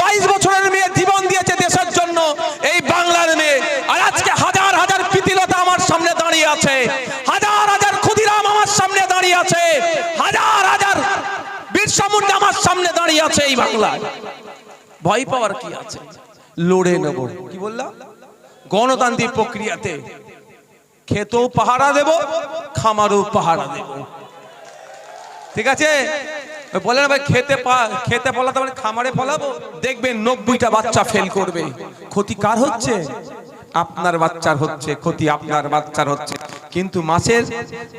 বাইশ বছরের মেয়ে জীবন দিয়েছে দেশের জন্য এই বাংলার মেয়ে। আর আজকে হাজার হাজার প্রীতিলতা আমার সামনে দাঁড়িয়ে আছে। হাজার হাজার ক্ষুদিরাম আমার সামনে দাঁড়িয়ে আছে। হাজার হাজার বিরসা মুন্ডা আমার সামনে দাঁড়িয়ে আছে এই বাংলায়। ভয় পাওয়ার কি আছে? লড়ে নেব। কি বললাম? গণতান্ত্রিক প্রক্রিয়াতে খেতেও পাহারা দেব, খামারও পাহারা দেব। ঠিক আছে? বলে না ভাই, খেতে খেতে ফলাতে মানে খামারে ফলাবো দেখবেন নব্বইটা বাচ্চা ফেল করবে। ক্ষতি কার হচ্ছে? আপনার বাচ্চার হচ্ছে, ক্ষতি আপনার বাচ্চার হচ্ছে। কিন্তু মাসের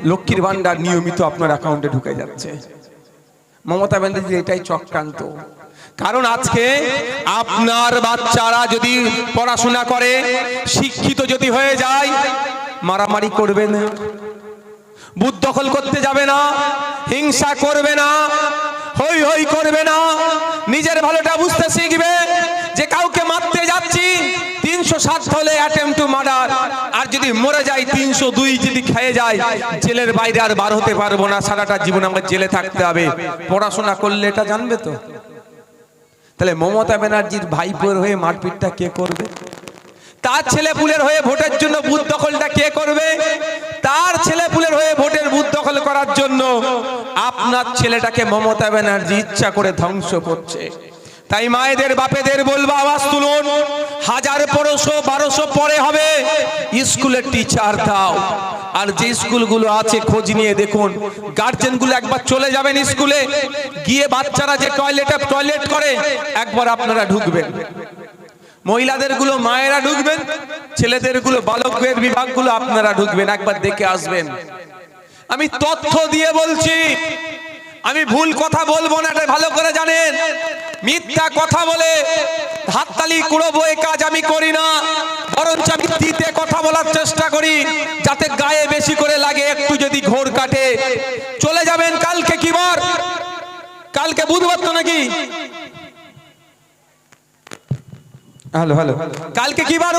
লক্ষ্মীর ভান্ডার নিয়মিত আপনার অ্যাকাউন্টে ঢুকে যাচ্ছে। মমতা ব্যানার্জি, এটাই চক্রান্ত। কারণ আজকে আপনার বাচ্চারা যদি পড়াশোনা করে, শিক্ষিত যদি হয়ে যায়, মারামারি করবে না। বুথ দখল করতে যাবে না, হিংসা করবে না হই হই করবে না। নিজের ভালোটা বুঝতে শিখবে যে কাউকে মারতে যাচ্ছি, তিনশো সাত হলে অ্যাটেম্প টু মার্ডার আর যদি মরে যায় তিনশো দুই যদি খেয়ে যায় জেলের বাইরে আর বার হতে পারব না। সারাটা জীবন আমার জেলে থাকতে হবে। পড়াশোনা করলে এটা জানবে তো? তাহলে মমতা ব্যানার্জির ভাইপোর হয়ে মারপিটটা কে করবে? তার ছেলে পুলের হয়ে ভোটের জন্য বুথ দখলটা কে করবে? তার ছেলে পুলের হয়ে ভোটের বুথ দখল করার জন্য আপনার ছেলেটাকে মমতা ব্যানার্জি ইচ্ছা করে ধ্বংস করছে। তাই মায়েদের বাপেদের বলব, আওয়াজ তুলুন। হাজার পনেরোশো, বারোশো পরে হবে। স্কুলের টিচার দাও। আর যে স্কুলগুলো আছে, খোঁজ নিয়ে দেখুন। গার্জেনগুলো একবার চলে যাবেন স্কুলে। গিয়ে বাচ্চারা যে টয়লেটে টয়লেট করে, একবার আপনারা ঢুকবেন। মহিলাদেরগুলো মায়েরা ঢুকবেন ছেলেদেরগুলো বালকের বিভাগগুলো আপনারা ঢুকবেন, একবার দেখে আসবেন। আমি তথ্য দিয়ে বলছি, আমি ভুল কথা বলব না, এটা ভালো করে জানেন। মিথ্যা কথা বলে হাততালি কুড়োবো এ কাজ আমি করি না, বরঞ্চ আমি দিতে কথা বলার চেষ্টা করি, যাতে গায়ে বেশি করে লাগে, একটু যদি ঘোর কাটে। চলে যাবেন কালকে কি বার? কালকে বুধবার তো নাকি? Hello hello. কালকে কি বার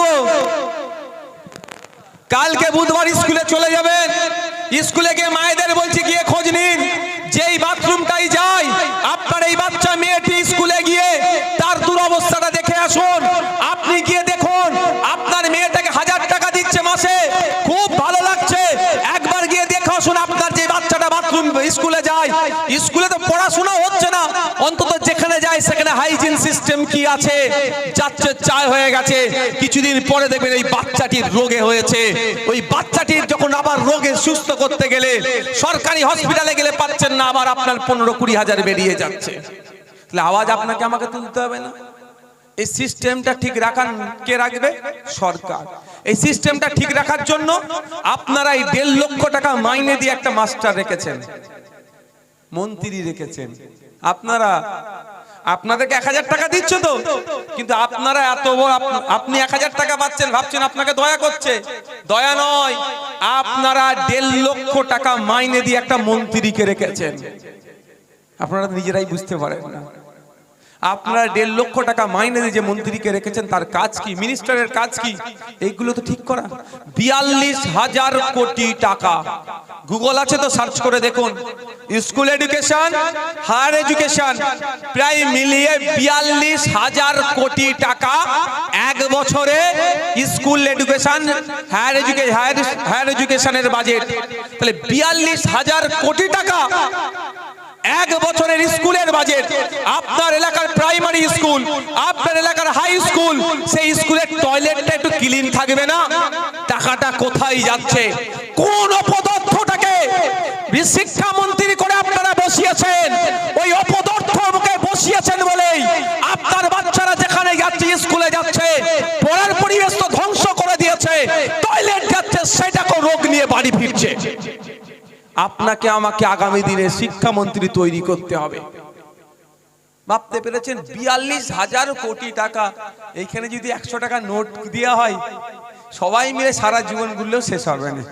কালকে বুধবার স্কুলে চলে যাবেন। স্কুলে গিয়ে মায়েদের বলছি, গিয়ে খোঁজ নিন। যেই বাথরুমটাই যায়, আপনার এই বাচ্চা মেয়েটি স্কুলে গিয়ে তার দুরবস্থাটা দেখে আসুন। আপনি গিয়ে দেখুন, আপনার মেয়েটাকে হাজার টাকা দিচ্ছে মাসে। খুব ভালো লাগছে। একবার গিয়ে দেখে আসুন, আপনার যে বাচ্চাটা বাথরুম স্কুলে যায়। স্কুলে তো পড়াশোনা হচ্ছে না। অন্তত যায় সেখানে হাইজিন সিস্টেম কি আছে? যাচ্ছে, চায় হয়ে গেছে। কিছুদিন পরে দেখবেন এই বাচ্চাটির রোগে হয়েছে। ওই বাচ্চাটির যখন আবার রোগে সুস্থ করতে গেলে, সরকারি হসপিটালে গেলে পাচ্ছেন না, আবার আপনার পনেরো কুড়ি হাজার বেরিয়ে যাচ্ছে। তাহলে আওয়াজ আপনাকে আমাকে তুলতে হবে না? এই সিস্টেমটা ঠিক রাখার কে রাখবে? সরকার। এই সিস্টেমটা ঠিক রাখার জন্য আপনারা এই দেড় লক্ষ টাকা মাইনে দিয়ে একটা মাস্টার রেখেছেন। মন্ত্রী রেখেছেন। আপনারা আপনাদেরকে এক হাজার টাকা দিচ্ছ তো? কিন্তু আপনারা এত আপ- আপনি এক হাজার টাকা পাচ্ছেন, ভাবছেন আপনাকে দয়া করছে। দয়া নয়, আপনারা দেড় লক্ষ টাকা মাইনে দিয়ে একটা মন্ত্রীকে রেখেছেন। আপনারা নিজেরাই বুঝতে পারেন না। আপনারা দেড় লক্ষ টাকা মাইনে দিয়ে যে মন্ত্রীকে রেখেছেন তার কাজ কি? মিনিস্টারের কাজ কি? এইগুলো তো ঠিক করা। বিয়াল্লিশ হাজার কোটি টাকা। গুগল আছে তো সার্চ করে দেখুন। স্কুল এডুকেশন হায়ার এডুকেশন প্রায় মিলিয়ে বিয়াল্লিশ হাজার কোটি টাকা এক বছরে school education higher education higher এডুকেশনের বাজেট। তাহলে বিয়াল্লিশ হাজার কোটি টাকা। এক বছরের স্কুলের বাজেট। আপনার এলাকার প্রাইমারি স্কুল, আপনার এলাকার হাই স্কুল, সেই স্কুলের টয়লেটটা একটু ক্লিন থাকবে না? টাকাটা কোথায় যাচ্ছে? কোন অপদার্থটাকে শিক্ষামন্ত্রী করে আপনারা বসিয়েছেন? ওই অপদার্থকে বসিয়েছেন বলেই আপনার বাচ্চারা যেখানে যাচ্ছে, স্কুলে যাচ্ছে, পড়ার পরিবেশ তো ধ্বংস করে দিয়েছে, টয়লেট যাচ্ছে সেটাকে রোগ নিয়ে বাড়ি ফিরছে। আপনাকে আমাকে আগামী দিনে শিক্ষামন্ত্রী তৈরি করতে হবে। ভাবতে পেরেছেন? বিয়াল্লিশ হাজার কোটি টাকা। এইখানে যদি একশো টাকা নোট দেওয়া হয়, সবাই মিলে সারা জীবন ঘুরলেও শেষ হবে না।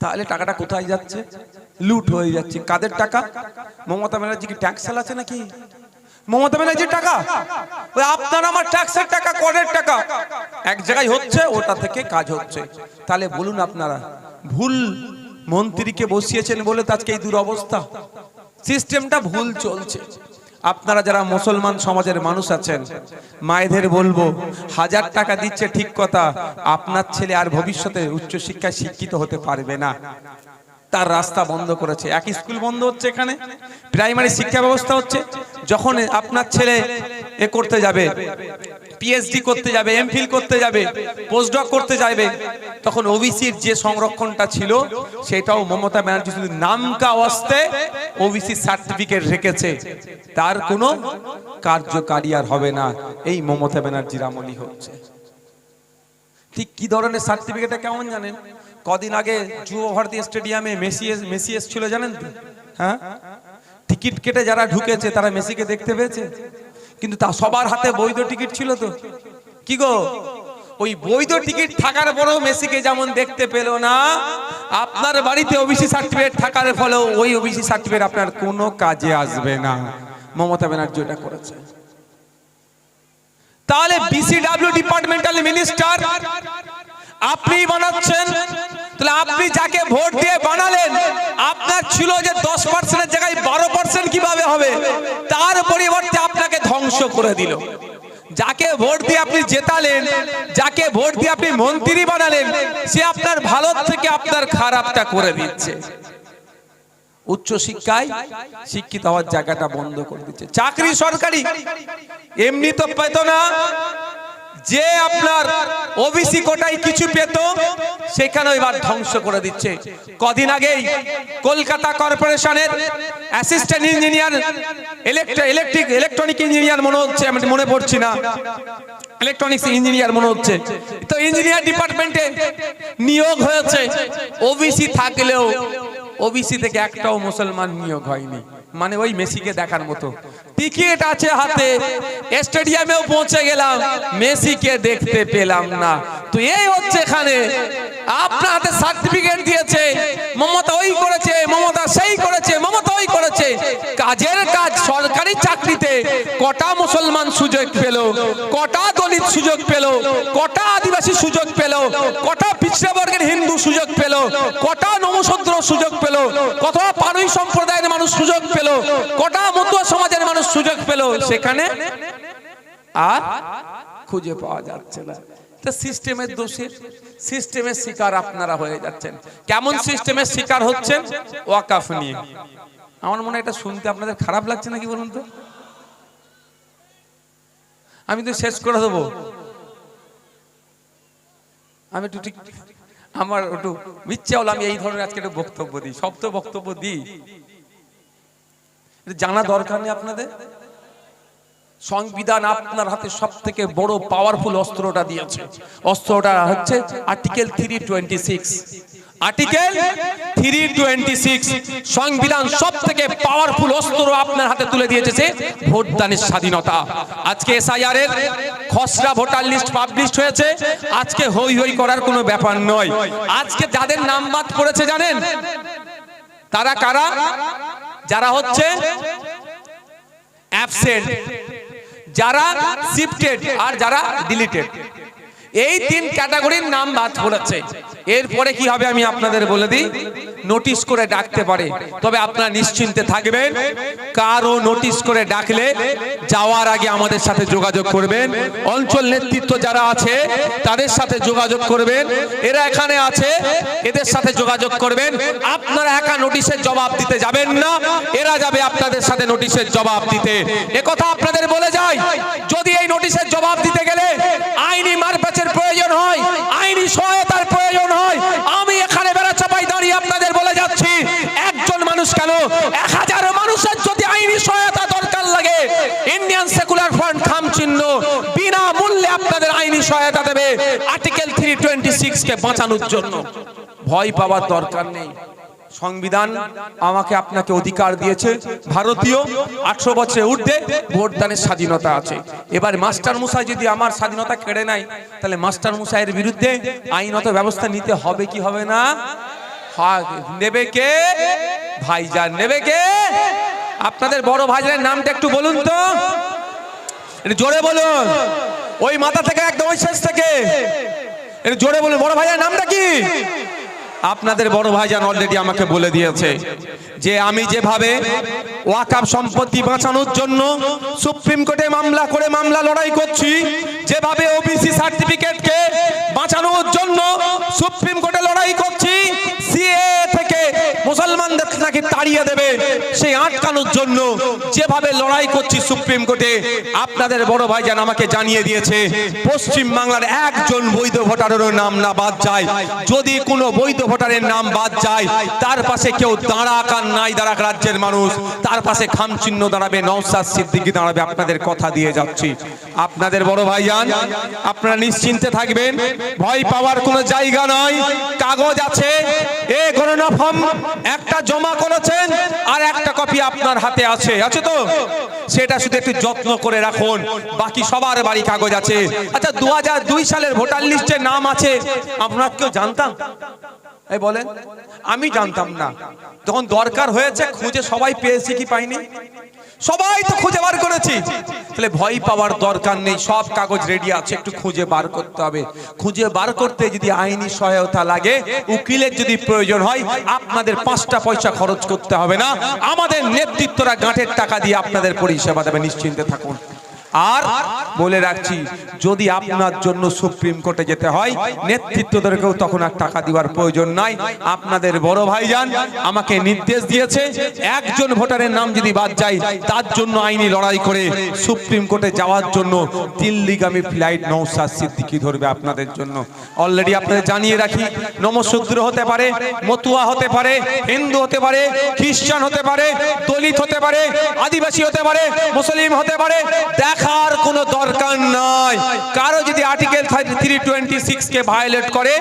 তাহলে টাকাটা কোথায় যাচ্ছে? লুট হয়ে যাচ্ছে। কাদের টাকা? মমতা ব্যানার্জি কি ট্যাক্স আছে নাকি? মমতা ব্যানার্জির টাকা? আপনার আমার ট্যাক্সের টাকা, করের টাকা। এক জায়গায় হচ্ছে, ওটা থেকে কাজ হচ্ছে। তাহলে বলুন আপনারা, ভুল মন্ত্রীকে বসিয়েছেন বলে আজকে এই দুরবস্থা। সিস্টেমটা ভুল চলছে। আপনারা যারা মুসলমান সমাজের মানুষ আছেন, মায়েদের বলব, হাজার টাকা দিচ্ছে ঠিক কথা, আপনার ছেলে আর ভবিষ্যতে উচ্চশিক্ষায় শিক্ষিত হতে পারবে না। তার রাস্তা বন্ধ করেছে। এক স্কুল বন্ধ হচ্ছে এখানে প্রাইমারি শিক্ষা ব্যবস্থা হচ্ছে। যখন আপনার ছেলে এ করতে যাবে পিএইচডি করতে যাবে এমফিল করতে যাবে পোস্টডক করতে যাবে, তখন ওবিসির যে সংরক্ষণটা ছিল, সেটাও মমতা ব্যানার্জি শুধু নামকা অস্তে ওবিসি সার্টিফিকেট রেখেছে। তার কোনো কার্যকারী আর হবে না, এই মমতা ব্যানার্জির আমলই হচ্ছে। ঠিক কি ধরনের সার্টিফিকেটটা কেমন জানেন? কদিন আগে যুব ভারতী স্টেডিয়ামে মেসি মেসি এসেছিল জানেন তো? হ্যাঁ? টিকিট কেটে যারা ঢুকেছে, তারা মেসিকে দেখতে পেয়েছে? কিন্তু তা সবার হাতে বৈধ টিকিট ছিল তো। কি গো? ওই বৈধ টিকিট থাকার পরেও মেসিকে যেমন দেখতে পেল না, আপনার বাড়িতে ওবিসি সার্টিফিকেট থাকার ফলেও ওই ওবিসি সার্টিফিকেট আপনার কোনো কাজে আসবে না। মমতা ব্যানার্জি এটা করেছে। তাহলে বিসিডাব্লিউ ডিপার্টমেন্টাল মিনিস্টার আপনি বানাচ্ছেন তাহলে আপনি যাকে ভোট দিয়ে বানালেন, আপনার ছিল যে দশ পার্সেন্টের জায়গায় বারো পার্সেন্ট কীভাবে হবে? তার পরিবর্তে আপনাকে ধ্বংস করে দিল। যাকে ভোট দিয়ে আপনি জেতালেন, যাকে ভোট দিয়ে আপনি মন্ত্রী বানালেন, সে আপনার ভালো থেকে আপনার খারাপটা করে দিচ্ছে। উচ্চ শিক্ষায় শিক্ষিত হওয়ার জায়গাটা বন্ধ করে দিচ্ছে। চাকরি সরকারি, এমনি তো পেত না। যে আপনার ওবিসি কোটায় কিছু পেত, সেখানে এবার ধ্বংস করে দিচ্ছে। কদিন আগেই কলকাতা কর্পোরেশনের assistant engineer electric, electronic engineer মনে হচ্ছে, আমি মনে পড়ছি না। ইলেকট্রনিক্স ইঞ্জিনিয়ার মনে হচ্ছে। তো ইঞ্জিনিয়ার ডিপার্টমেন্টে নিয়োগ হয়েছে। ওবিসি থাকলেও, ওবিসি থেকে একটাও মুসলমান নিয়োগ হয়নি। মানে ওই মেসিকে দেখার মতো। টিকিট আছে হাতে, স্টেডিয়ামেও পৌঁছে গেলাম, মেসিকে দেখতে পেলাম না। তো এই হচ্ছে এখানে। আপনার হাতে সার্টিফিকেট দিয়েছে, মমতা ওই করেছে, মমতা সেই করেছে, মমতা ওই করেছে। কাজের কাজ সরকারি চাকরিতে কটা মুসলমান সুযোগ পেল, কটা দলিত সুযোগ পেল, কটা আদিবাসী সুযোগ পেল, কটা পিছড়া বর্গের হিন্দু সুযোগ পেল, কটা নমশূদ্র সুযোগ পেল, কত পারুই সম্প্রদায়ের মানুষ সুযোগ পেল, কটা মতুয়া সমাজের মানুষ সুযোগ পেল, সেখানে আর খুঁজে পাওয়া যাচ্ছে না। সিস্টেমের দোষে সিস্টেমের শিকার আপনারা হয়ে যাচ্ছেন। কেমন সিস্টেমের শিকার হচ্ছেন? ওয়াকাফ নিয়ে। আমার মনে এটা শুনতে আপনাদের খারাপ লাগছে নাকি বলুন তো? আমি তো শেষ করে দেবো। আমি একটু ঠিক আমার একটু ইচ্ছা হলো আমি এই ধরনের আজকে একটু বক্তব্য দিই। সব তো বক্তব্য দিই। জানা দরকার নেই আপনাদের? সংবিধান আপনার হাতে সব থেকে বড় পাওয়ারফুল অস্ত্রটা দিয়েছে। অস্ত্রটা হচ্ছে article three twenty six article three twenty six সংবিধান সব থেকে পাওয়ারফুল অস্ত্র আপনার হাতে তুলে দিয়েছে ভোটদানের স্বাধীনতা। আজকে এসআইআর এর খসড়া ভোটার লিস্ট পাবলিশ হয়েছে। আজকে হই হই করার কোনো ব্যাপার নয়। আজকে যাদের নাম বাদ পড়েছে জানেন? তারা কারা? যারা হচ্ছে অ্যাবসেন্ট যারা শিফটেড আর যারা ডিলিটেড এই তিন ক্যাটাগরির নাম বাদ পড়েছে। এরপরে কি হবে আমি আপনাদের বলে দিই? নোটিশ করে ডাকতে পারে। তবে আপনারা নিশ্চিন্তে থাকবেন। কারও নোটিশ করে ডাকলে যাওয়ার আগে আমাদের সাথে যোগাযোগ করবেন। অঞ্চল নেতৃত্ব যারা আছে, তাদের সাথে যোগাযোগ করবেন। এরা এখানে আছে, এদের সাথে যোগাযোগ করবেন। আপনারা একা নোটিশের জবাব দিতে যাবেন না। এরা যাবে আপনাদের সাথে নোটিশের জবাব দিতে। একথা আপনাদের বলে যাই যদি এই নোটিশের জবাব দিতে গেলে আইনি মারপ্যাচের প্রয়োজন হয়, আইনি সহায়তার প্রয়োজন হয়। আমি এখানে বেড়া চাপাই দাঁড়িয়ে আপনাদের বলে যাচ্ছি একজন মানুষ কেন? এক হাজার মানুষের যদি আইনি সহায়তা দরকার লাগে ইন্ডিয়ান সেকুলার ফ্রন্ট খাম চিহ্ন বিনা মূল্যে আপনাদের আইনি সহায়তা দেবে আর্টিকেল থ্রি টোয়েন্টি সিক্স কে বাঁচানোর জন্য। ভয় পাওয়ার দরকার নেই। সংবিধান আমাকে আপনাকে অধিকার দিয়েছে। ভারতীয় আঠারো বছরে ঊর্ধ্বে ভোটদানের স্বাধীনতা আছে। এবার মাস্টার মুসাই যদি আমার স্বাধীনতা কেড়ে নেয়, তাহলে মাস্টার মুসাইয়ের বিরুদ্ধে আইনত ব্যবস্থা নিতে হবে কি হবে না? নেবে কে? ভাইজান নেবে কে? আপনাদের বড় ভাইজানের নামটা একটু বলুন তো। জোরে বলুন। ওই মাথা থেকে একদম ওই শেষ থেকে। জোরে বলুন। বড় ভাইজানের নামটা কি? আপনাদের বড় ভাইজান অলরেডি আমাকে বলে দিয়েছে যে আমি যেভাবে ওয়াকাব সম্পত্তি বাঁচানোর জন্য সুপ্রিম কোর্টে মামলা করে মামলা লড়াই করছি, যেভাবে ওবিসি সার্টিফিকেটকে বাঁচানোর জন্য সুপ্রিম কোর্টে লড়াই করছি সিএ থেকে মুসলমানদের নাকি তাড়িয়ে দেবে সেই আটকানোর জন্য। যেভাবে লড়াই করছি সুপ্রিম কোর্টে, আপনাদের বড় ভাইজান আমাকে জানিয়ে দিয়েছে, পশ্চিম বাংলার একজন বৈধ ভোটারেরও নাম না বাদ যায়। যদি কোনো বৈধ ভোটারের নাম বাদ যায়, তার পাশে কেউ দাঁড়াক আর নাই দাঁড়াক রাজ্যের মানুষ, তার পাশে খামচিহ্ন দাঁড়াবে নওসাদ সিদ্দিকি দাঁড়াবে, আপনাদের কথা দিয়ে যাচ্ছি। আপনাদের বড় ভাইজান, আপনারা নিশ্চিন্তে থাকবেন। ভয় পাওয়ার কোনো জায়গা নয় কাগজ আছে। এ গণনা ফর্ম একটা জমা করেছেন আর একটা কপি আপনার হাতে আছে। আছে তো? সেটা শুধু একটু যত্ন করে রাখুন। বাকি সবার বাড়ি কাগজ আছে। আচ্ছা দু দুই সালের ভোটার লিস্টে নাম আছে। আপনারা কেউ জানতাম? এই বলেন, আমি জানতাম না। যখন দরকার হয়েছে, খুঁজে সবাই পেয়েছি কি পাইনি? সবাই তো খুঁজে বার করেছি। তাহলে ভয় পাওয়ার দরকার নেই, সব কাগজ রেডি আছে, একটু খুঁজে বার করতে হবে। খুঁজে বার করতে যদি আইনি সহায়তা লাগে, উকিলের যদি প্রয়োজন হয়, আপনাদের পাঁচটা পয়সা খরচ করতে হবে না। আমাদের নেতৃত্বরা গাঁটের টাকা দিয়ে আপনাদের পরিষেবা দেবে, নিশ্চিন্তে থাকুন। আর বলে রাখছি, যদি আপনার জন্য সুপ্রিম কোর্টে যেতে হয়, নেতৃত্বদেরকেও তখন আর টাকা দেওয়ার প্রয়োজন নাই। আপনাদের বড় ভাইজান আমাকে নির্দেশ দিয়েছে, একজন ভোটারের নাম যদি বাদ যায়, তার জন্য আইনি লড়াই করে সুপ্রিম কোর্টে যাওয়ার জন্য দিল্লিগামী ফ্লাইট নৌসাদ সিদ্দিকি ধরবে আপনাদের জন্য। অলরেডি আপনাদের জানিয়ে রাখি, নমশূদ্র হতে পারে, মতুয়া হতে পারে, হিন্দু হতে পারে, খ্রিস্টান হতে পারে, দলিত হতে পারে, আদিবাসী হতে পারে, মুসলিম হতে পারে দেখার কোনো দরকার নাই। কারও যদি আর্টিকেল থ্রি টোয়েন্টি সিক্সকে ভায়োলেট করে,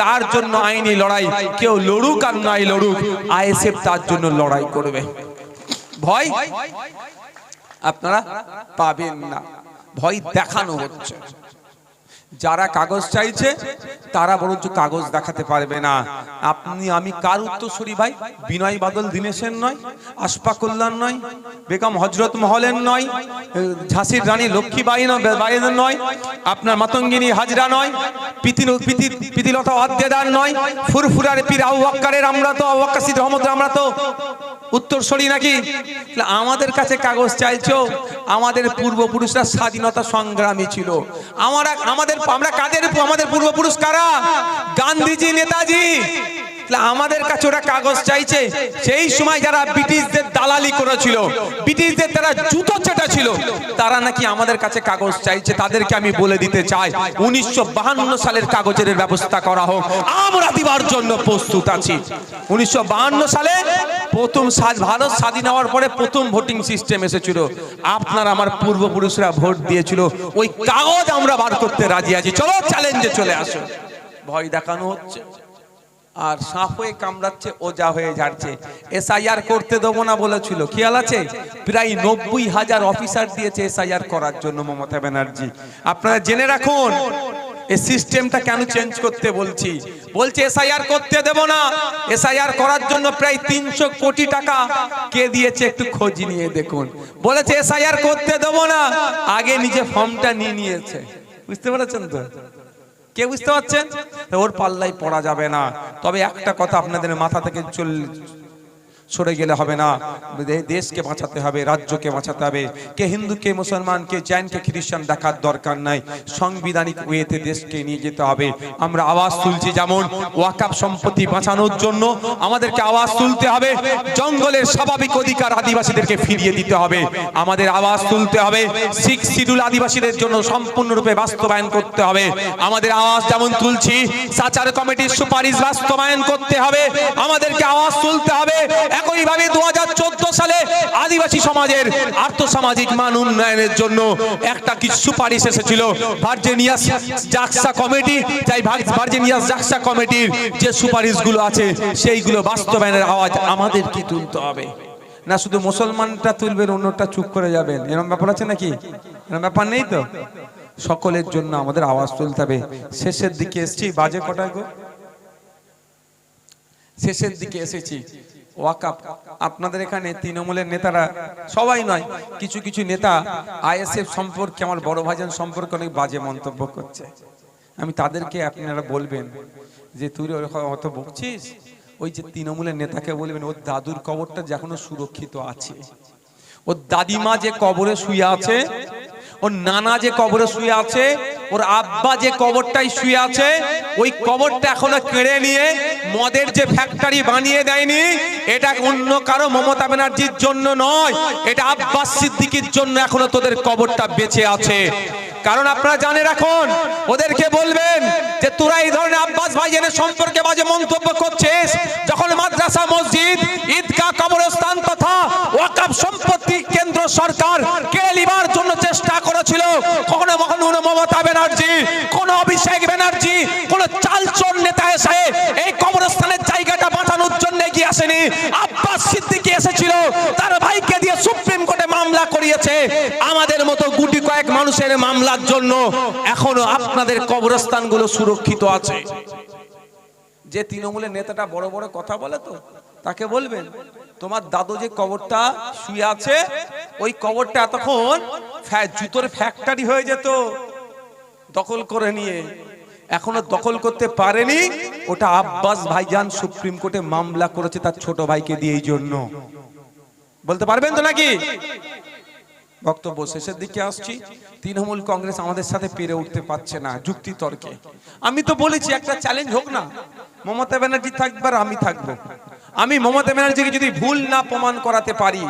তার জন্য আইনি লড়াই। কেউ লড়ুক আর নাই লড়ুক, আইএসএফ তার জন্য লড়াই করবে। ভয়? আপনারা পাবেন না। ভয় দেখানো হচ্ছে। যারা কাগজ চাইছে, তারা বরঞ্চ কাগজ দেখাতে পারবে না। আপনি, আমি কার উত্তরসূরি ভাই? বিনয় বাদল দীনেশের নয় আশফা কল্যাণ নয়, বেগম হজরত মহলের নয়, ঝাঁসির রানী লক্ষ্মীবাই বাইনের নয়, আপনার মাতঙ্গিনী হাজরা নয় পিতিলতা অদ্দেদার নয়, ফুরফুরার পীর আউ আমরা তো আউ আক্কাসিদ রহমত আমরা তো উত্তরসূরি নাকি? আমাদের কাছে কাগজ চাইছো? আমাদের পূর্বপুরুষরা স্বাধীনতা সংগ্রামী ছিল। আমরা আমাদের আমরা কাদের আমাদের পূর্বপুরুষ কারা? গান্ধীজি নেতাজি। আমাদের কাছে ওরা কাগজ চাইছে। সেই সময় যারা ব্রিটিশদের দালালি করেছিল, ব্রিটিশদের তারা জুতো চেটা ছিল তারা নাকি আমাদের কাছে কাগজ চাইছে। তাদেরকে আমি বলে দিতে চাই, উনিশশো সালের কাগজের ব্যবস্থা করা হোক। আমরা দিবার জন্য প্রস্তুত আছি। উনিশশো সালে প্রথম ভারত স্বাধীন হওয়ার পরে প্রথম ভোটিং সিস্টেম এসেছিল। আপনার আমার পূর্বপুরুষরা ভোট দিয়েছিল। ওই কাগজ আমরা বার করতে রাজি আছি। চলো চ্যালেঞ্জে চলে আসো। ভয় দেখানো হচ্ছে। আর সাপ হয়ে কামড়াচ্ছে, ওজা হয়ে ঝাড়ছে। এসআইআর করতে দেবো না বলেছিল। খেয়াল আছে? প্রায় নব্বই হাজার অফিসার দিয়েছে এসআইআর করার জন্য মমতা ব্যানার্জি। আপনারা জেনে রাখুন, এই সিস্টেমটা কেন চেঞ্জ করতে বলছি? বলছে, এসআইআর করতে দেব না। এসআইআর করার জন্য প্রায় তিনশো কোটি টাকা কে দিয়েছে একটু খোঁজ নিয়ে দেখুন। বলেছে, এসআইআর করতে দেব না। আগে নিজে ফর্মটা নিয়ে নিয়েছে। বুঝতে পেরেছেন তো? কে বুঝতে পারছেন? ওর পাল্লাই পড়া যাবে না। তবে একটা কথা আপনাদের মাথা থেকে চল সরে গেলে হবে না। দেশকে বাঁচাতে হবে, রাজ্যকে বাঁচাতে হবে। কে হিন্দু, কে মুসলমান, কে জৈন, কে খ্রিস্টান দেখার দরকার নাই। সাংবিধানিক ওয়েতে দেশকে নিয়ে যেতে হবে। আমরা আওয়াজ তুলছি যেমন ওয়াকাপ সম্পত্তি বাঁচানোর জন্য আমাদেরকে আওয়াজ তুলতে হবে। জঙ্গলের স্বাভাবিক অধিকার আদিবাসীদেরকে ফিরিয়ে দিতে হবে। আমাদের আওয়াজ তুলতে হবে। সিক্স শিডিউল আদিবাসীদের জন্য সম্পূর্ণরূপে বাস্তবায়ন করতে হবে। আমাদের আওয়াজ যেমন তুলছি, সাচার কমিটির সুপারিশ বাস্তবায়ন করতে হবে। আমাদেরকে আওয়াজ তুলতে হবে। একইভাবে দু সালে আদিবাসী সমাজের আর্থসামাজিক মান উন্নয়নের জন্য একটা কিছু সুপারিশ এসেছিল? ভার্জেনিয়াস জাকসা কমিটি। তাই ভার্জেনিয়াস জাকসা কমিটির যে সুপারিশগুলো আছে, সেইগুলো বাস্তবায়নের আওয়াজ আমাদের কি তুলতে হবে। না শুধু মুসলমানটা তুলবেন, অন্যটা চুপ করে যাবেন। এরকম ব্যাপার আছে নাকি? এরকম ব্যাপার নেই তো? সকলের জন্য আমাদের আওয়াজ তুলতে হবে। শেষের দিকে এসছি। বাজে কটায় গো? শেষের দিকে এসেছি। ওয়াকাপ। আপনাদের এখানে তৃণমূলের নেতারা সবাই নয়, কিছু কিছু নেতা আইএসএফ সম্পর্কে, আমার বড় ভাইজান সম্পর্কে অনেক বাজে মন্তব্য করছে। আমি তাদেরকে আপনারা বলবেন যে, তুই অত বকছিস? ওই যে তৃণমূলের নেতাকে বলবেন, ওর দাদুর কবরটা যে এখনও সুরক্ষিত আছে। ওর দাদিমা যে কবরে শুয়ে আছে, ওর নানা যে কবরে শুয়ে আছে ওর আব্বা যে কবরটাই শুয়ে আছে, ওই কবরটা এখনও কেড়ে নিয়ে মদের যে ফ্যাক্টরি বানিয়ে দেয়নি, এটা অন্য কারও মমতা ব্যানার্জির জন্য নয়, এটা আব্বাস সিদ্দিকির জন্য এখনও তোদের কবরটা বেঁচে আছে। কারণ আপনারা জানেন এখন ওদেরকে বলবেন যে তোরা এই ধরনের আব্বাস ভাই ভাইজানের সম্পর্কে বাজে মন্তব্য করছিস, যখন মাদ্রাসা, মসজিদ, ঈদগাহ, কবরস্থান তথা ওয়াকাফ সম্পত্তি কেন্দ্র সরকার কেড়ে জন্য চেষ্টা করেছিল, কখনো কখনো মমতা ব্যানার্জি কোন অভিষেক ব্যানার্জি কোন চালচোর নেতা এসে এই কবরস্থানের জায়গাটা বাঁচানোর জন্য এগিয়ে আসেনি। আব্বাস সিদ্দিকি এসেছিল, তার ভাইকে দিয়ে সুপ্রিম কোর্টে মামলা করিয়েছে। আমাদের মতো গুটি কয়েক মানুষের মামলার জন্য এখনও আপনাদের কবরস্থানগুলো সুরক্ষিত আছে। যে তৃণমূলের নেতাটা বড় বড় কথা বলে তো, তাকে বলবেন, তোমার দাদু যে কবরটা শুয়ে আছে, ওই কবরটা এতক্ষণ জুতোর ফ্যাক্টরি হয়ে যেত। দখল করে নিয়ে, এখনও দখল করতে পারেনি। ওটা আব্বাস ভাইজান সুপ্রিম কোর্টে মামলা করেছে তার ছোট ভাইকে দিয়ে এই জন্য। বলতে পারবেন তো নাকি? বক্তব্য শেষের দিকে আসছি। তৃণমূল কংগ্রেস আমাদের সাথে পেরে উঠতে পারছে না যুক্তি তর্কে আমি তো বলেছি, একটা চ্যালেঞ্জ হোক না। মমতা ব্যানার্জি থাকবে আর আমি থাকব। আমি মমতা ব্যানার্জিকে যদি ভুল না প্রমাণ করাতে পারি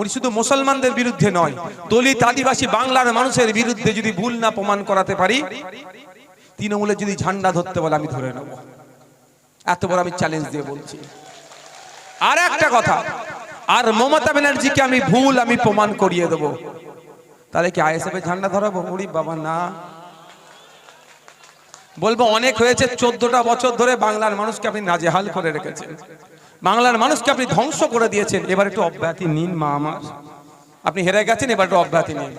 উনি শুধু মুসলমানদের বিরুদ্ধে নয়, দলিত আদিবাসী বাংলার মানুষের বিরুদ্ধে যদি ভুল না প্রমাণ করাতে পারি, তৃণমূলের যদি ঝান্ডা ধরতে বলে আমি ধরে নেব। এত বড় আমি চ্যালেঞ্জ দিয়ে বলছি। আর একটা কথা, আর মমতা ব্যানার্জিকে আমি ভুল আমি প্রমাণ করিয়ে দেবো। তাহলে কি আইএসএফ এর ঝান্ডা ধরাবো? মুড়ি বাবা, না। বলব অনেক হয়েছে, চোদ্দটা বছর ধরে বাংলার মানুষকে আপনি নাজেহাল করে রেখেছেন। বাংলার মানুষকে আপনি ধ্বংস করে দিয়েছেন। এবার একটু অব্যাহতি নিন, মা আমার। আপনি হেরে গেছেন, এবার একটু অব্যাহতি নিন।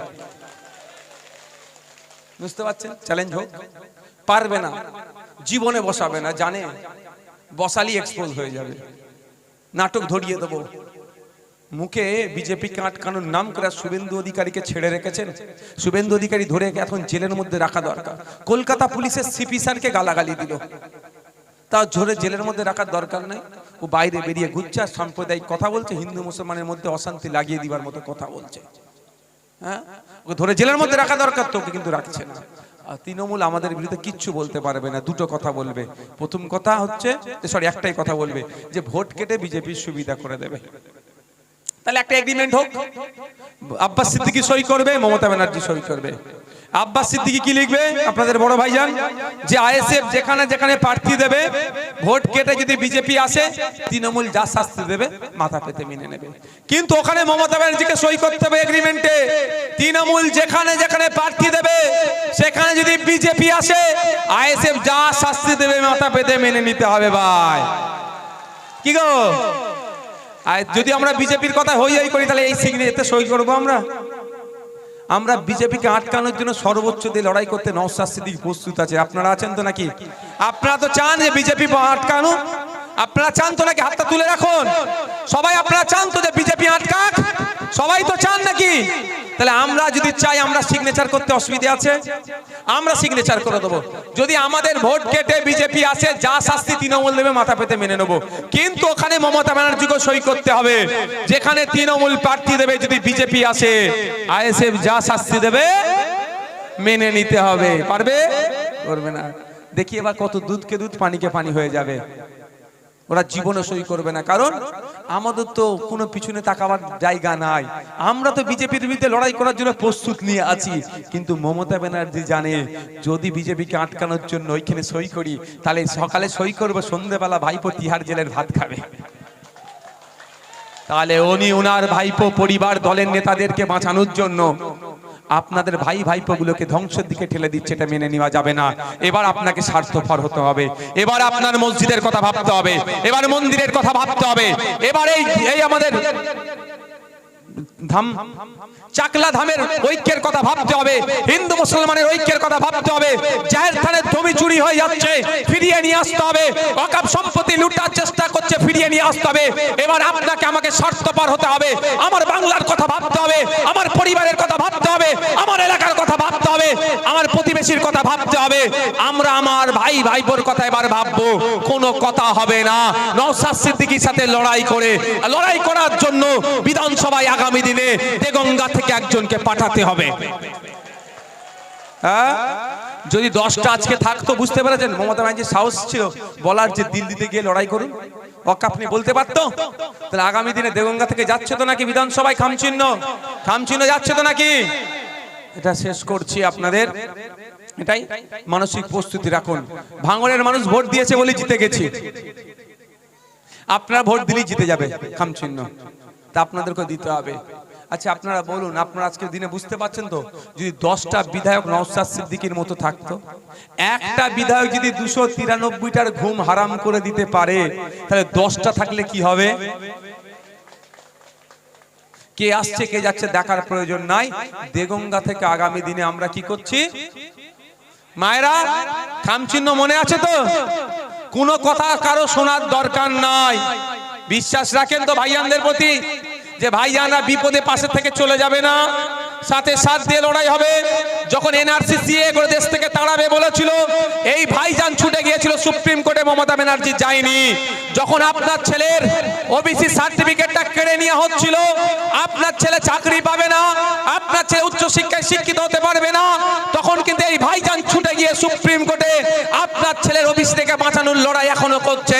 বুঝতে পারছেন? চ্যালেঞ্জ হোক। পারবে না। জীবনে বসাবে না, জানে? বসালি এক্সপোজ হয়ে যাবে। নাটক ধরিয়ে দেবো। মুখে বিজেপিকে আটকানোর নাম করে শুভেন্দু অধিকারীকে ছেড়ে রেখেছেন। শুভেন্দু অধিকারী ধরে এখন জেলের মধ্যে রাখা দরকার। কলকাতা পুলিশের সিপি স্যারকে গালাগালি দিল। তা ঝরে জেলের মধ্যে রাখার দরকার নাই। ও বাইরে বেরিয়ে আর সাম্প্রদায়িক কথা বলছে হিন্দু মুসলমানের মধ্যে অশান্তি লাগিয়ে দিবার মতো কথা বলছে। হ্যাঁ? ওকে ধরে জেলের মধ্যে রাখা দরকার তোকে কিন্তু রাখছে না। আর তৃণমূল আমাদের বিরুদ্ধে কিচ্ছু বলতে পারবে না দুটো কথা বলবে। প্রথম কথা হচ্ছে সরি একটাই কথা বলবে যে ভোট কেটে বিজেপির সুবিধা করে দেবে। তাহলে একটা এগ্রিমেন্ট হোক। আব্বাস সিদ্দিকি সই করবে মমতা ব্যানার্জি সই করবে। আব্বাস সিদ্দিকি কি লিখবে? আপনাদের বড় ভাইজান, যে আইএসএফ যেখানে যেখানে প্রার্থী দেবে, ভোট কেটে যদি বিজেপি আসে, তৃণমূল যা শাস্তি দেবে, মাথা পেতে মেনে নেবে। কিন্তু ওখানে মমতা ব্যানার্জিকে সই করতে হবে এগ্রিমেন্টে তৃণমূল যেখানে যেখানে প্রার্থী দেবে, সেখানে যদি বিজেপি আসে, আইএসএফ যা শাস্তি দেবে, মাথা পেতে মেনে নিতে হবে ভাই। কি গো? আর যদি আমরা বিজেপির কথা হই হই করি, তাহলে এই সিগনেতে সই করব আমরা? আমরা বিজেপিকে আটকানোর জন্য সর্বোচ্চ দিয়ে লড়াই করতে নওশাদ সিদ্দিক প্রস্তুত আছে। আপনারা আছেন তো নাকি? আপনারা তো চান যে বিজেপি আটকানো আপনারা চান তো নাকি হাতটা তুলে রাখুন। সবাই আপনারা চান তো যে বিজেপি আটকাক। সবাই তো চান নাকি? তাহলে আমরা যদি চাই আমরা সিগনেচার করতে অসুবিধা আছে? আমরা সিগনেচার করে দেবো। যদি আমাদের ভোট কেটে বিজেপি আসে, যা শাস্তি তৃণমূল দেবে মাথা পেতে মেনে নেব। কিন্তু ওখানে মমতা ব্যানার্জিকে সই করতে হবে। যেখানে তৃণমূল প্রার্থী দেবে, যদি বিজেপি আসে, আইএসএফ যা শাস্তি দেবে, মেনে নিতে হবে। পারবে? করবে না। দেখি এবার কত দুধকে দুধ, পানিকে পানি হয়ে যাবে। ওরা জীবনে সই করবে না। কারণ আমাদের তো কোনো পিছনে তাকাবার জায়গা নাই। আমরা তো বিজেপির বিরুদ্ধে লড়াই করার জন্য প্রস্তুত নিয়ে আছি। কিন্তু মমতা ব্যানার্জি জানে, যদি বিজেপিকে আটকানোর জন্য ওইখানে সই করি, তাহলে সকালে সই করব, সন্ধ্যেবেলা ভাইপো তিহার জেলের ভাত খাবে। তাহলে উনি ওনার ভাইপো পরিবার দলের নেতাদেরকে বাঁচানোর জন্য আপনাদের ভাই ভাইপোগুলোকে ধ্বংসের দিকে ঠেলে দিচ্ছে, এটা মেনে নেওয়া যাবে না। এবার আপনাকে স্বার্থপর হতে হবে। এবার আপনার মসজিদের কথা ভাবতে হবে। এবার মন্দিরের কথা ভাবতে হবে। এবার এই এই আমাদের ধাম চাকলা ধামের ঐক্যের কথা ভাবতে হবে। হিন্দু মুসলমানের ঐক্যের কথা ভাবতে হবে। জাহের থানের জমি চুরি হয়ে যাচ্ছে, ফিরিয়ে নিয়ে আসতে হবে। অকাপ সম্পত্তি লুটার চেষ্টা করছে, ফিরিয়ে নিয়ে আসতে হবে। এবার আপনাকে আমাকে স্বার্থপর হতে হবে। আমার বাংলার কথা ভাবতে হবে। আমার পরিবারের কথা ভাবতে হবে আমার এলাকার কথা ভাবতে হবে। আমার প্রতিবেশীর কথা ভাবতে হবে। আমরা আমার ভাই, ভাইবোর কথা এবার ভাববো। কোনো কথা হবে না। নওসাদ সিদ্দিকীর সাথে লড়াই করে। লড়াই করার জন্য বিধানসভায় আগামী দিনে দেগঙ্গা থেকে একজনকে পাঠাতে হবে। হ্যাঁ? যদি দশটা আজকে থাকতো, বুঝতে পেরেছেন? মমতা ব্যানার্জির সাহস ছিল। বলার যে দিল্লিতে গিয়ে লড়াই করুন। অক আপনি বলতে পারতো? তাহলে আগামী দিনে দেগঙ্গা থেকে যাচ্ছে তো নাকি বিধানসভায়? খামচিহ্ন। খামচিহ্ন যাচ্ছে তো নাকি? এটা শেষ করছি আপনাদের। এটাই মানসিক প্রস্তুতি রাখুন। ভাঙড়ের মানুষ ভোট দিয়েছে বলে জিতে গেছি। আপনারা ভোট দিলেই জিতে যাবে খামচিহ্ন তা আপনাদেরকে দিতে হবে। আচ্ছা আপনারা বলুন, আপনারা আজকের দিনে বুঝতে পারছেন তো? যদি দশটা বিধায়ক নওসাদ সিদ্দিকির মতো থাকতো? একটা বিধায়ক যদি দুশো তিরানব্বইটার ঘুম হারাম করে দিতে পারে, তাহলে দশটা থাকলে কি হবে? কে আসছে কে যাচ্ছে দেখার প্রয়োজন নাই। দেগঙ্গা থেকে আগামী দিনে আমরা কি করছি? মায়েরা, খামচিহ্ন মনে আছে তো? কোনো কথা কারও শোনার দরকার নাই। বিশ্বাস রাখেন তো ভাইয়ানদের প্রতি। যে ভাইয়ানরা বিপদে পাশে থেকে চলে যাবে না। সাথে সাথ দিয়ে লড়াই হবে। যখন এনআরসি সিএ করে দেশ থেকে তাড়াবে বলেছিল, এই ভাইজান ছুটে গিয়েছিল সুপ্রিম কোর্টে, মমতা ব্যানার্জি যায়নি। যখন আপনার ছেলের ওবিসি সার্টিফিকেটটা কেড়ে নেওয়া হচ্ছিল, আপনার ছেলে চাকরি পাবে না, আপনার ছেলে উচ্চ শিক্ষায় শিক্ষিত হতে পারবে না, তখন কিন্তু এই ভাইজান ছুটে গিয়ে সুপ্রিম কোর্টে আপনার ছেলের ওবিসি থেকে বাঁচানোর লড়াই এখনও করছে।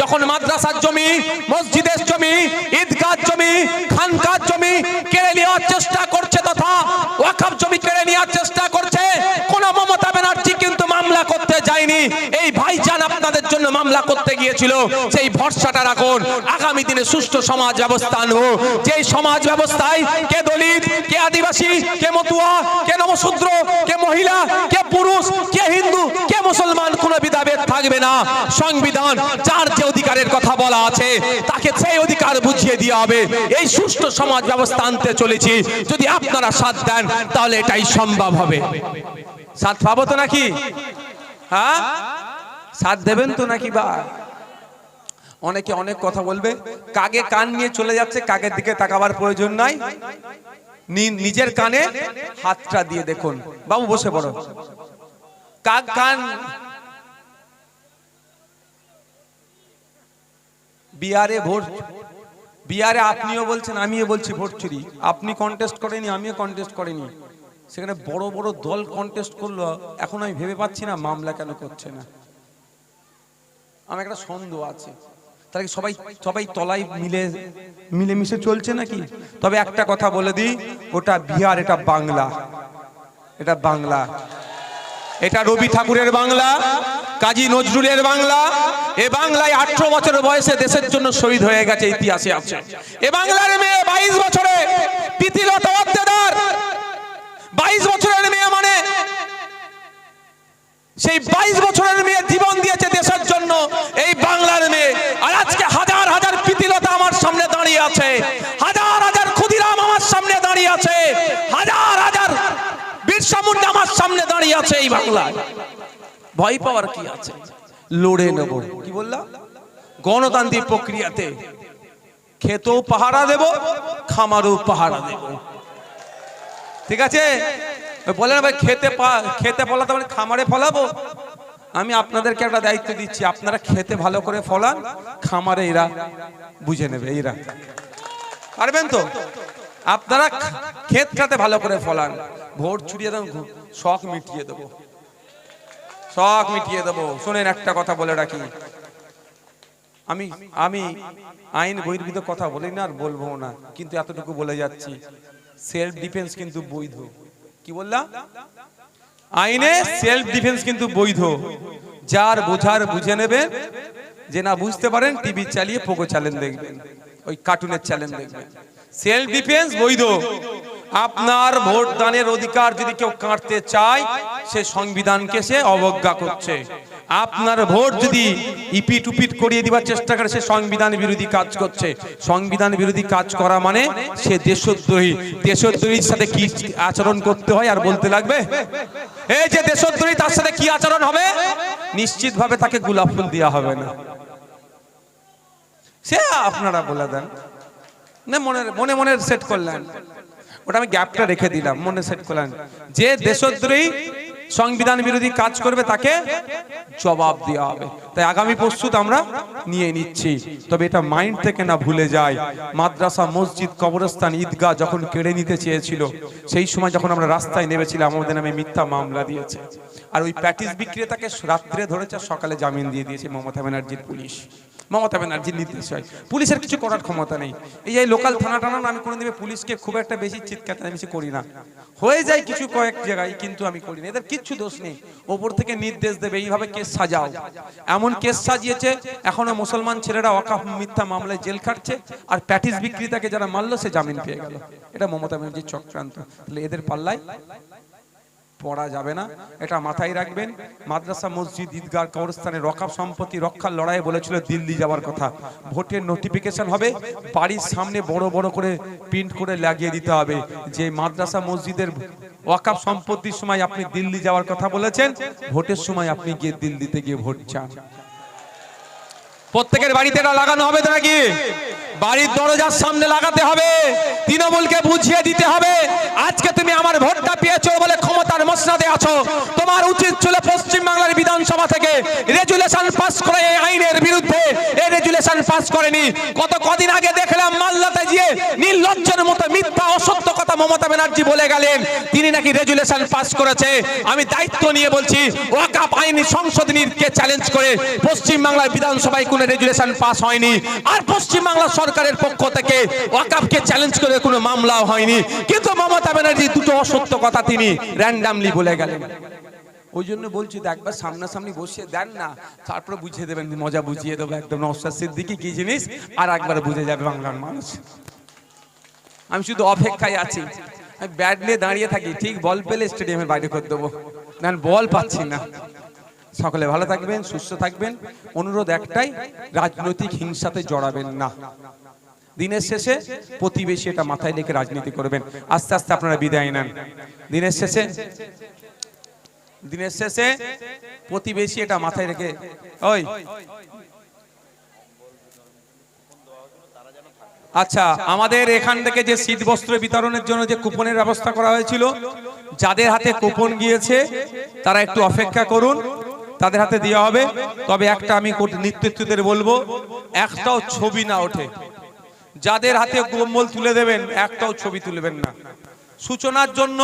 যখন মাদ্রাসার জমি, মসজিদের জমি, ঈদগাহ জমি খানকার জমি কেড়ে নেওয়ার চেষ্টা করছে তথা ওয়াকফ জমি কেড়ে নেওয়ার চেষ্টা করছে। কোন মমতা ব্যানার্জি কিন্তু মামলা করতে যায়নি। এই ভাইজান আপনাদের জন্য মামলা করতে গিয়েছিল। সেই ভরসাটা রাখুন। আগামী দিনে সুষ্ঠু সমাজ ব্যবস্থা আনব। যেই সমাজ ব্যবস্থায় কে দলিত, কে আদিবাসী, কে মতুয়া, কে নমশূদ্র কে মহিলা, কে পুরুষ, কে হিন্দু, কে মুসলমান, কোনো বিধাভেদ থাকবে না। সংবিধান যার যে অধিকারের কথা বলা আছে, তাকে সেই অধিকার বুঝিয়ে দেওয়া হবে। এই সুষ্ঠু সমাজ ব্যবস্থা আনতে চলেছি। যদি আপনারা সাথ দেন, তাহলে এটাই সম্ভব হবে। সাথ পাবো তো নাকি? হ্যাঁ? সাথ দেবেন তো নাকি বা? অনেকে অনেক কথা বলবে কাগে কান নিয়ে চলে যাচ্ছে কাগের দিকে তাকাবার প্রয়োজন নাই। নিজের কানে হাতটা দিয়ে দেখুন। বাবু, বসে পড়ো। কাক কান? বিহারে ভোট, বিহারে আপনিও বলছেন, আমিও বলছি ভোট চুরি। আপনি কন্টেস্ট করেনি আমিও কন্টেস্ট করেনি। সেখানে বড় বড় দল কন্টেস্ট করল, এখন আমি ভেবে পাচ্ছি না, মামলা কেন করছে না। আমার একটা সন্দেহ আছে। তাহলে কি সবাই সবাই তলায় মিলে মিলেমিশে চলছে নাকি? তবে একটা কথা বলে দিই ওটা বিহার এটা বাংলা। এটা বাংলা। এটা রবি ঠাকুরের বাংলা কাজী নজরুলের বাংলা। এ বাংলায় আঠারো বছর বয়সে দেশের জন্য শহীদ হয়ে গেছে ইতিহাসে আছে। এ বাংলার মেয়ে বাইশ বছরে প্রীতিলতা ওয়াদ্দেদার বাইশ বছরের মেয়ে মানে সেই বাইশ বছরের মেয়ে জীবন দিয়েছে দেশের জন্য এই বাংলার মেয়ে। আর আজকে হাজার হাজার প্রীতিলতা আমার সামনে দাঁড়িয়ে আছে। হাজার হাজার ক্ষুদিরাম আমার সামনে দাঁড়িয়ে আছে। হাজার হাজার বিরসা মুন্ডা আমার সামনে দাঁড়িয়ে আছে এই বাংলায়। ভয় পাওয়ার কি আছে? লড়ে নেব। কি বললাম গণতান্ত্রিক প্রক্রিয়াতে খেতেও পাহারা দেব, খামারও পাহারা দেব। ঠিক আছে? বলে না ভাই, খেতে খেতে ফলাতে মানে খামারে ফলাবো। আমি আপনাদেরকে একটা দায়িত্ব দিচ্ছি, আপনারা খেতে ভালো করে ফলান, খামারে এরা বুঝে নেবে, এরা। পারবেন তো? আপনারা ক্ষেত খাতে ভালো করে ফলান। ভোট ছুটিয়ে দেন শখ মিটিয়ে দেবো। শখ মিটিয়ে দেবো। শোনেন, একটা কথা বলে রাখি। আমি আমি আইন বহির্ভূত কথা বলি না আর বলব না, কিন্তু এতটুকু বলে যাচ্ছি। সেলফ ডিফেন্স কিন্তু বৈধ। কি বললাম? আইনে সেলফ ডিফেন্স কিন্তু বৈধ। যার বোঝার বুঝে নেবেন যে না বুঝতে পারেন টিভি চালিয়ে পোকো চ্যানেল দেখবেন ওই কার্টুনের চ্যানেল দেখবেন সেলফ ডিফেন্স বৈধ। আপনার ভোট দানের অধিকার যদি কেউ কাটতে চায়, সে সংবিধানকে সে অবজ্ঞা করছে। আপনার ভোট যদি ইপিট উপিট করিয়ে দিবার চেষ্টা করে, সে সংবিধান বিরোধী কাজ করছে। সংবিধান বিরোধী কাজ করা মানে সে দেশদ্রোহী। দেশদ্রোহীর সাথে কি আচরণ করতে হয় আর বলতে লাগবে? এই যে দেশদ্রোহী, তার সাথে কি আচরণ হবে? নিশ্চিতভাবে তাকে গোলাপ ফুল দেওয়া হবে না। সে আপনারা বলে দেন। না, মনে মনে মনে সেট করলেন। ওটা আমি গ্যাপটা রেখে দিলাম, মনে সেট করলেন। যে দেশদ্রোহী সংবিধান বিরোধী কাজ করবে তাকে জবাব দেওয়া হবে। তাই আগামী প্রস্তুত আমরা নিয়ে নিচ্ছি। তবে এটা মাইন্ড থেকে না ভুলে যায়। মাদ্রাসা, মসজিদ, কবরস্থান, ঈদগাহ যখন কেড়ে নিতে চেয়েছিল, সেই সময় যখন আমরা রাস্তায় নেমেছিলাম, আমাদের নামে মিথ্যা মামলা দিয়েছে। আর ওই প্যাটিস বিক্রেতাকে রাত্রে ধরেছে, সকালে জামিন দিয়ে দিয়েছে মমতা ব্যানার্জির পুলিশ। মমতা ব্যানার্জির নির্দেশ হয়। পুলিশের কিছু করার ক্ষমতা নেই। এই যে লোকাল থানা টানা আমি কোনো দিকে পুলিশকে খুব একটা বেশি চিৎকার বেশি করি না। হয়ে যায় কিছু কয়েক জায়গায়, কিন্তু আমি করি না। এদের কিচ্ছু দোষ নেই। ওপর থেকে নির্দেশ দেবে, এইভাবে কেস সাজাও। এমন কেস সাজিয়েছে, এখনও মুসলমান ছেলেরা অকাপ মিথ্যা মামলায় জেল খাটছে, আর প্যাটিস বিক্রেতাকে যারা মারলো, সে জামিন পেয়ে গেল। এটা মমতা ব্যানার্জির চক্রান্ত। তাহলে এদের পাল্লায় পড়া যাবে না। এটা মাথায় রাখবেন। মাদ্রাসা, মসজিদ, ঈদগাহ, কবরস্থানে রকাব সম্পত্তি, রক্ষার লড়াই বলেছিল দিল্লি যাওয়ার কথা। ভোটের নোটিফিকেশন হবে। বাড়ির সামনে বড় বড় করে প্রিন্ট করে লাগিয়ে দিতে হবে। যে মাদ্রাসা, মসজিদের ওয়াকাব সম্পত্তির সময় আপনি দিল্লি যাওয়ার কথা বলেছেন, ভোটের সময় আপনি গিয়ে দিল্লিতে গিয়ে ভোট চান। প্রত্যেকের বাড়িতে এটা লাগানো হবে তো নাকি? বাড়ির দরজার সামনে লাগাতে হবে। তৃণমূলকে বুঝিয়ে দিতে হবে। আজকে তুমি আমার ভোটটা পেয়েছ বলে ক্ষমতার মসনাদে আছো। তোমার উচিত ছিল পশ্চিম বাংলার বিধানসভা থেকে রেজুলেশন পাস করে এই আইনের বিরুদ্ধে। এই রেজুলেশন পাস করেনি। কত কদিন আগে দেখলাম মাল্লাতে গিয়ে নির্লজ্জের মতো মিথ্যা, অসত্য কথা মমতা ব্যানার্জি বলে গেলেন। তিনি নাকি রেজুলেশন পাস করেছে। আমি দায়িত্ব নিয়ে বলছি, ওয়াকাপ আইন সংশোধনীকে চ্যালেঞ্জ করে পশ্চিম বাংলার বিধানসভায় কোনো রেজুলেশন পাস হয়নি। আর পশ্চিম বাংলা সরকারের পক্ষ থেকে ওয়াকাপকে চ্যালেঞ্জ করে কোনো মামলাও হয়নি। কিন্তু মমতা ব্যানার্জি দুটো অসত্য কথা তিনি র্যান্ডামলি বলে গেলেন। ওই জন্য বলছি তো একবার সামনাসামনি বসিয়ে দেন না, তারপরে বুঝিয়ে দেবেন, মজা বুঝিয়ে দেবো একদম নওশাদ সিদ্দিকি কি জিনিস, আর একবার বুঝে যাবে বাংলার মানুষ। আমি শুধু অপেক্ষায় আছি। আমি ব্যাট নিয়ে দাঁড়িয়ে থাকি, ঠিক বল পেলে স্টেডিয়ামের বাইরে করে দেবো। না, বল পাচ্ছি না। সকলে ভালো থাকবেন, সুস্থ থাকবেন। অনুরোধ একটাই, রাজনৈতিক হিংসাতে জড়াবেন না। দিনের শেষে প্রতিবেশী এটা মাথায় রেখে রাজনীতি করবেন। আস্তে আস্তে আপনারা বিদায় নেন। দিনের শেষে দিনের শেষে প্রতিবেশী এটা মাথায় রেখে, ওই। আচ্ছা আমাদের এখান থেকে যে শীত বস্ত্র বিতরণের জন্য যে কুপনের ব্যবস্থা করা হয়েছিল, যাদের হাতে কুপন গিয়েছে, তারা একটু অপেক্ষা করুন। তাদের হাতে দেওয়া হবে। তবে একটা আমি নেতৃত্বদের বলব, একটাও ছবি না ওঠে। যাদের হাতে কম্বল তুলে দেবেন, একটাও ছবি তুলবেন না। সূচনার জন্য